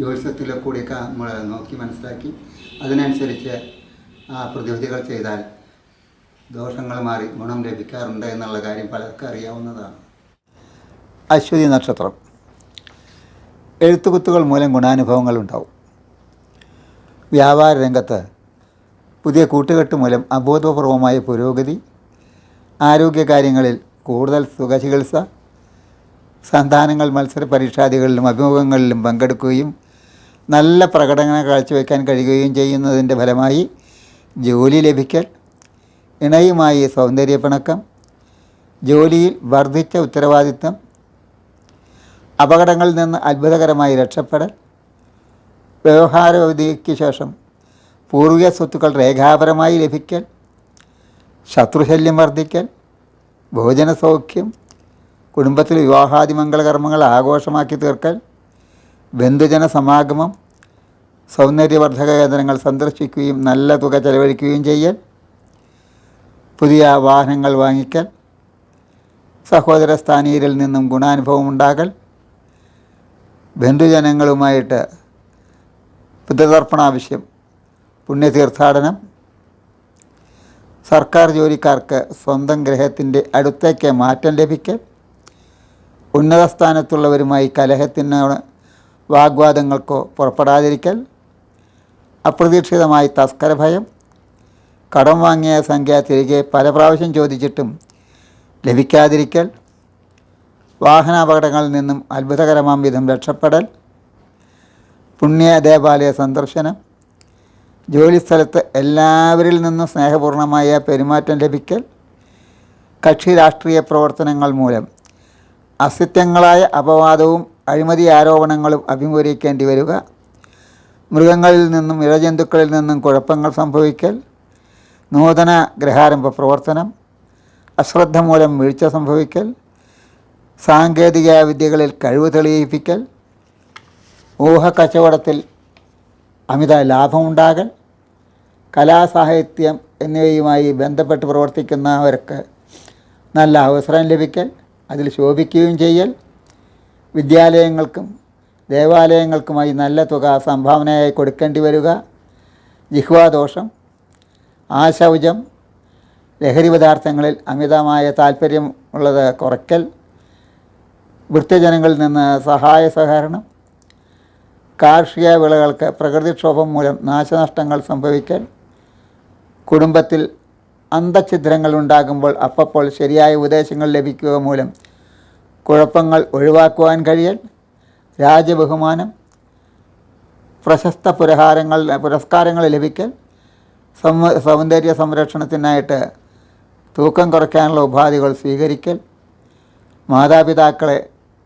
ജ്യോതിഷത്തിലെ കൂടിയൊക്കെ നമ്മൾ നോക്കി മനസ്സിലാക്കി. അതിനനുസരിച്ച് ആ പ്രതിവിധികൾ ചെയ്താൽ ദോഷങ്ങൾ മാറി ഗുണം ലഭിക്കാറുണ്ട് എന്നുള്ള കാര്യം പലർക്കും അറിയാവുന്നതാണ്. അശ്വതി നക്ഷത്രം. എഴുത്തുകുത്തുകൾ മൂലം ഗുണാനുഭവങ്ങൾ ഉണ്ടാവും. വ്യാപാര രംഗത്ത് പുതിയ കൂട്ടുകെട്ട് മൂലം അബോധപൂർവമായ പുരോഗതി ആരോഗ്യകാര്യങ്ങളിൽ കൂടുതൽ സുഖചികിത്സ സന്താനങ്ങൾ മത്സര പരീക്ഷാദികളിലും അഭിമുഖങ്ങളിലും പങ്കെടുക്കുകയും നല്ല പ്രകടനം കാഴ്ചവെക്കാൻ കഴിയുകയും ചെയ്യുന്നതിന്റെ ഫലമായി ജോലി ലഭിക്കൽ ഇണയുമായി സൗന്ദര്യപ്പിണക്കം ജോലിയിൽ വർദ്ധിച്ച ഉത്തരവാദിത്വം അപകടങ്ങളിൽ നിന്ന് അത്ഭുതകരമായി രക്ഷപ്പെടൽ വ്യവഹാരവധിക്ക് ശേഷം പൂർവിക സ്വത്തുക്കൾ രേഖാപരമായി ലഭിക്കൽ ശത്രുശല്യം വർദ്ധിക്കൽ ഭോജന സൗഖ്യം കുടുംബത്തിൽ വിവാഹാദി മംഗളകർമ്മങ്ങൾ ആഘോഷമാക്കി തീർക്കൽ ബന്ധുജന സമാഗമം സൗന്ദര്യവർദ്ധക കേന്ദ്രങ്ങൾ സന്ദർശിക്കുകയും നല്ല തുക ചെലവഴിക്കുകയും ചെയ്യൽ പുതിയ വാഹനങ്ങൾ വാങ്ങിക്കൽ സഹോദര സ്ഥാനീയരിൽ നിന്നും ഗുണാനുഭവം ഉണ്ടാകൽ ബന്ധുജനങ്ങളുമായിട്ട് പിതൃതർപ്പണ ആവശ്യം പുണ്യതീർത്ഥാടനം സർക്കാർ ജോലിക്കാർക്ക് സ്വന്തം ഗ്രഹത്തിന്റെ അടുത്തേക്ക് മാറ്റം ലഭിക്കൽ ഉന്നത സ്ഥാനത്തുള്ളവരുമായി വാഗ്വാദങ്ങൾക്കോ പുറപ്പെടാതിരിക്കൽ അപ്രതീക്ഷിതമായി തസ്കരഭയം കടം വാങ്ങിയ സംഖ്യ തിരികെ പല പ്രാവശ്യം ചോദിച്ചിട്ടും ലഭിക്കാതിരിക്കൽ വാഹനാപകടങ്ങളിൽ നിന്നും അത്ഭുതകരമാം വിധം രക്ഷപ്പെടൽ പുണ്യ ദേവാലയ സന്ദർശനം ജോലിസ്ഥലത്ത് എല്ലാവരിൽ നിന്നും സ്നേഹപൂർണമായ പെരുമാറ്റം ലഭിക്കൽ കക്ഷി രാഷ്ട്രീയ പ്രവർത്തനങ്ങൾ മൂലം അസത്യങ്ങളായ അപവാദവും അഴിമതി ആരോപണങ്ങളും അഭിമുഖീകരിക്കേണ്ടി വരിക. മൃഗങ്ങളിൽ നിന്നും ഇഴജന്തുക്കളിൽ നിന്നും കുഴപ്പങ്ങൾ സംഭവിക്കൽ. നൂതന ഗ്രഹാരംഭ പ്രവർത്തനം. അശ്രദ്ധ മൂലം വീഴ്ച സംഭവിക്കൽ. സാങ്കേതിക വിദ്യകളിൽ കഴിവ് തെളിയിപ്പിക്കൽ. ഊഹ കച്ചവടത്തിൽ അമിത ലാഭമുണ്ടാകൽ. കലാസാഹിത്യം എന്നിവയുമായി ബന്ധപ്പെട്ട് പ്രവർത്തിക്കുന്നവർക്ക് നല്ല അവസരം ലഭിക്കൽ. അതിൽ ശോഭിക്കുകയും ചെയ്യൽ. വിദ്യാലയങ്ങൾക്കും ദേവാലയങ്ങൾക്കുമായി നല്ല തുക സംഭാവനയായി കൊടുക്കേണ്ടി വരിക. ജിഹ്വാദോഷം ആശൗചം. ലഹരി പദാർത്ഥങ്ങളിൽ അമിതമായ താല്പര്യമുള്ളത് കുറയ്ക്കൽ. വൃത്യജനങ്ങളിൽ നിന്ന് സഹായ സഹകരണം. കാർഷിക വിളകൾക്ക് പ്രകൃതിക്ഷോഭം മൂലം നാശനഷ്ടങ്ങൾ സംഭവിക്കൽ. കുടുംബത്തിൽ അന്തഛിദ്രങ്ങൾ ഉണ്ടാകുമ്പോൾ അപ്പപ്പോൾ ശരിയായ ഉപദേശങ്ങൾ ലഭിക്കുക മൂലം കുഴപ്പങ്ങൾ ഒഴിവാക്കുവാൻ കഴിയൽ രാജബഹുമാനം പ്രശസ്ത പുരഹാരങ്ങൾ പുരസ്കാരങ്ങൾ ലഭിക്കൽ സൗന്ദര്യ സംരക്ഷണത്തിനായിട്ട് തൂക്കം കുറയ്ക്കാനുള്ള ഉപാധികൾ സ്വീകരിക്കൽ മാതാപിതാക്കളെ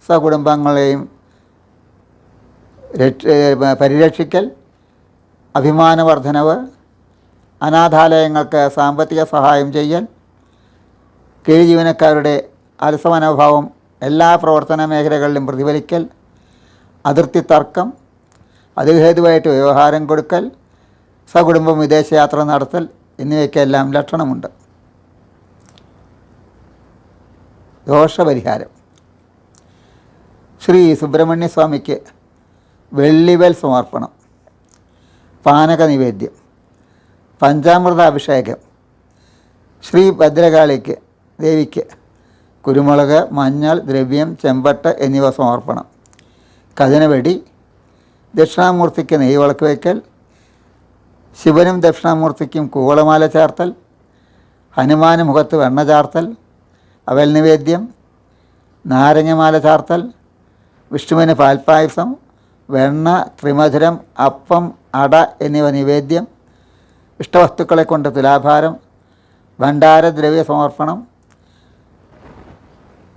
സകുടുംബങ്ങളെയും പരിരക്ഷിക്കൽ അഭിമാനവർദ്ധനവ് അനാഥാലയങ്ങൾക്ക് സാമ്പത്തിക സഹായം ചെയ്യൽ കീഴ് ജീവനക്കാരുടെ അലസമനോഭാവം എല്ലാ പ്രവർത്തന മേഖലകളിലും പ്രതിഫലിക്കൽ അതിർത്തി തർക്കം അത് ഹേതുവായിട്ട് വ്യവഹാരം കൊടുക്കൽ സകുടുംബം വിദേശയാത്ര നടത്തൽ എന്നിവയ്ക്കെല്ലാം ലക്ഷണമുണ്ട്. ദോഷപരിഹാരം. ശ്രീ സുബ്രഹ്മണ്യ സ്വാമിക്ക് വെള്ളിവൽ സമർപ്പണം പാനക നിവേദ്യം പഞ്ചാമൃത അഭിഷേകം ശ്രീ ഭദ്രകാളിക്ക് ദേവിക്ക് കുരുമുളക് മഞ്ഞൾ ദ്രവ്യം ചെമ്പട്ട് എന്നിവ സമർപ്പണം. കഥനവെടി ദക്ഷിണാമൂർത്തിക്ക് നെയ്വിളക്ക് വയ്ക്കൽ ശിവനും ദക്ഷിണാമൂർത്തിക്കും കൂവളമാല ചാർത്തൽ ഹനുമാന് മുഖത്ത് വെണ്ണ ചാർത്തൽ അവൽ നിവേദ്യം നാരങ്ങമാല ചാർത്തൽ വിഷ്ണുവിന് പാൽപ്പായസം വെണ്ണ ത്രിമധുരം അപ്പം അട എന്നിവ നിവേദ്യം ഇഷ്ടവസ്തുക്കളെ കൊണ്ട് തുലാഭാരം ഭണ്ഡാരദ്രവ്യ സമർപ്പണം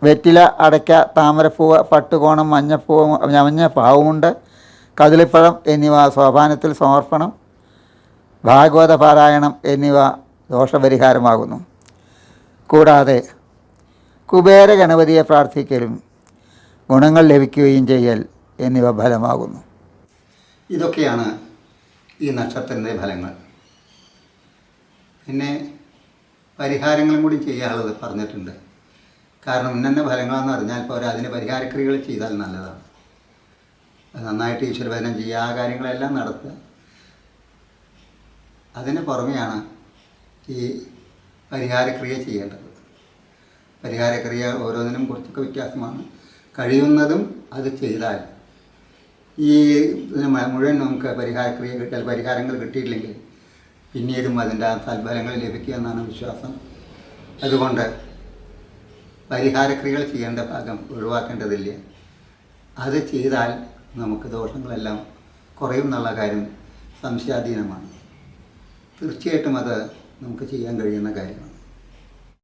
വെറ്റില അടയ്ക്ക താമരപ്പൂവ് പട്ടുകോണം മഞ്ഞപ്പൂവ് മഞ്ഞ പാവുമുണ്ട് കദളിപ്പഴം എന്നിവ സോപാനത്തിൽ സമർപ്പണം ഭാഗവത പാരായണം എന്നിവ ദോഷപരിഹാരമാകുന്നു. കൂടാതെ കുബേര ഗണപതിയെ പ്രാർത്ഥിക്കലും ഗുണങ്ങൾ ലഭിക്കുകയും ചെയ്യൽ എന്നിവ ഫലമാകുന്നു. ഇതൊക്കെയാണ് ഈ നക്ഷത്രത്തിന്റെ ഫലങ്ങൾ. പിന്നെ പരിഹാരങ്ങളും കൂടി ചെയ്യാനുള്ളത് പറഞ്ഞിട്ടുണ്ട്. കാരണം ഇന്നെ അറിഞ്ഞാൽ ഇപ്പോൾ പോരാ അതിന് പരിഹാരക്രിയകൾ ചെയ്താൽ നല്ലതാണ്. നന്നായിട്ട് ഈശ്വരഭജനം ചെയ്യുക ആ കാര്യങ്ങളെല്ലാം നടത്തുക. അതിന് പുറമെയാണ് ഈ പരിഹാരക്രിയ ചെയ്യേണ്ടത്. പരിഹാരക്രിയ ഓരോന്നിനും കുറച്ചൊക്കെ വ്യത്യാസമാണ്. കഴിയുന്നതും അത് ചെയ്താൽ ഈ മുഴുവൻ നമുക്ക് പരിഹാരക്രിയ കിട്ടിയാൽ പരിഹാരങ്ങൾ കിട്ടിയില്ലെങ്കിൽ പിന്നീടും അതിന്റെ സൽഫലങ്ങൾ ലഭിക്കുക എന്നാണ് വിശ്വാസം. അതുകൊണ്ട് പരിഹാരക്രിയകൾ ചെയ്യേണ്ട ഭാഗം ഒഴിവാക്കേണ്ടതില്ല. അത് ചെയ്താൽ നമുക്ക് ദോഷങ്ങളെല്ലാം കുറയും എന്നുള്ള കാര്യം സംശയാധീനമാണ്. തീർച്ചയായിട്ടും അത് നമുക്ക് ചെയ്യാൻ കഴിയുന്ന കാര്യമാണ്.